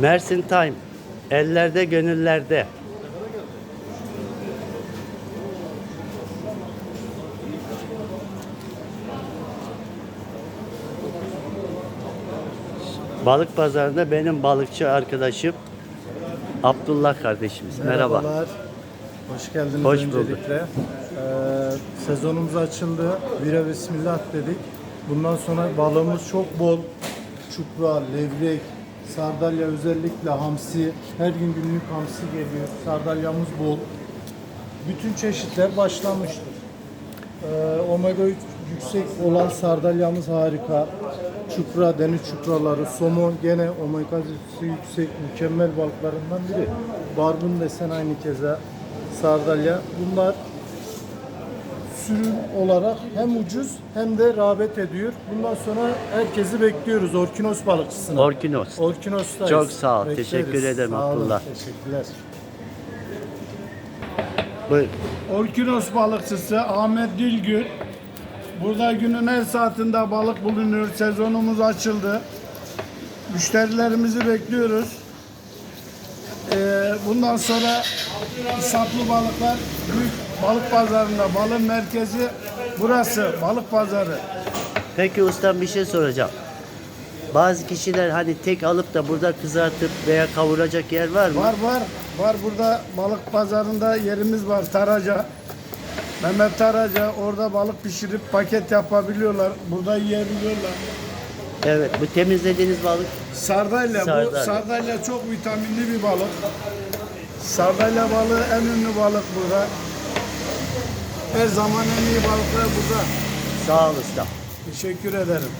Mersin Time. Ellerde gönüllerde. Balık pazarında benim balıkçı arkadaşım Abdullah kardeşimiz. Merhaba. Merhabalar. Hoş geldiniz Hoş bulduk. öncelikle. Ee, sezonumuz açıldı. Vira bismillah dedik. Bundan sonra balığımız çok bol. Çupra, levrek, sardalya özellikle hamsi. Her gün günlük hamsi geliyor. Sardalyamız bol. Bütün çeşitler başlamıştır. Ee, omega 3 yüksek olan sardalyamız harika. Çupra, deniz çupraları, somon gene omega 3'ü yüksek mükemmel balıklarından biri. Barbun desen aynı keza sardalya. Bunlar sürüm olarak hem ucuz hem de rağbet ediyor. Bundan sonra herkesi bekliyoruz Orkinos balıkçısına. Orkinos. Orkinos'tayız. Çok sağ ol, Bekleriz. teşekkür ederim Sağ olun, Abdullah. Teşekkürler. Buyur. Orkinos balıkçısı Ahmet Dilgür. Burada günün her saatinde balık bulunuyor. Sezonumuz açıldı. Müşterilerimizi bekliyoruz. Bundan sonra saplı balıklar büyük balık pazarında. Balın merkezi burası. Balık pazarı. Peki ustam bir şey soracağım. Bazı kişiler hani tek alıp da burada kızartıp veya kavuracak yer var mı? Var var. Var burada balık pazarında yerimiz var. Taraca. Mehmet Taraca orada balık pişirip paket yapabiliyorlar. Burada yiyebiliyorlar. Evet, bu temizlediğiniz balık Sardalya, Sardalya. bu sardalya çok vitaminli bir balık. Sardalya balığı en ünlü balık burada. Her zaman en iyi balıklar burada. sağ ol ustam. Teşekkür ederim.